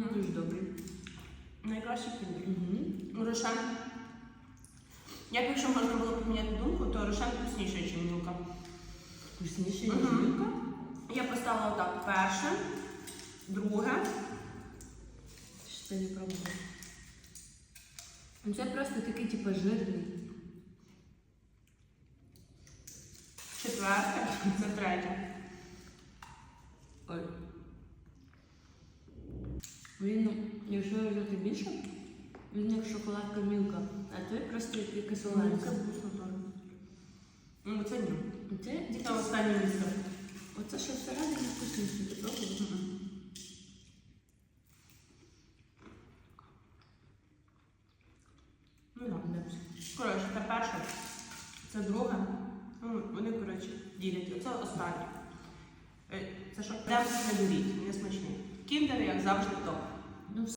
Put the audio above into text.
Не дуже добрий. Найкращий кіндер. Угу. Рошен. Як якщо можна було поміняти думку, то Рошен вкусніший, ніж Мілка. Вкусніше, ніж Мгм. Мілка. Я поставила так перше, друге, Ще не пробувала. Ну, Це просто такий, типу, жирний. четверте, це третє. Він, ну, якщо взяти більше, він як шоколадка мілка, а той просто як теж. Ну, це ні. Це Це останнє місце. Оце що всередині вкусніше, ти пробувала? Ну так. Коротше, це перше, це друге. Ну, вони, коротше, ділять. Оце останнє. Е, Це що? Прям не беріть, не смачний. Кіндер, як завжди, топ.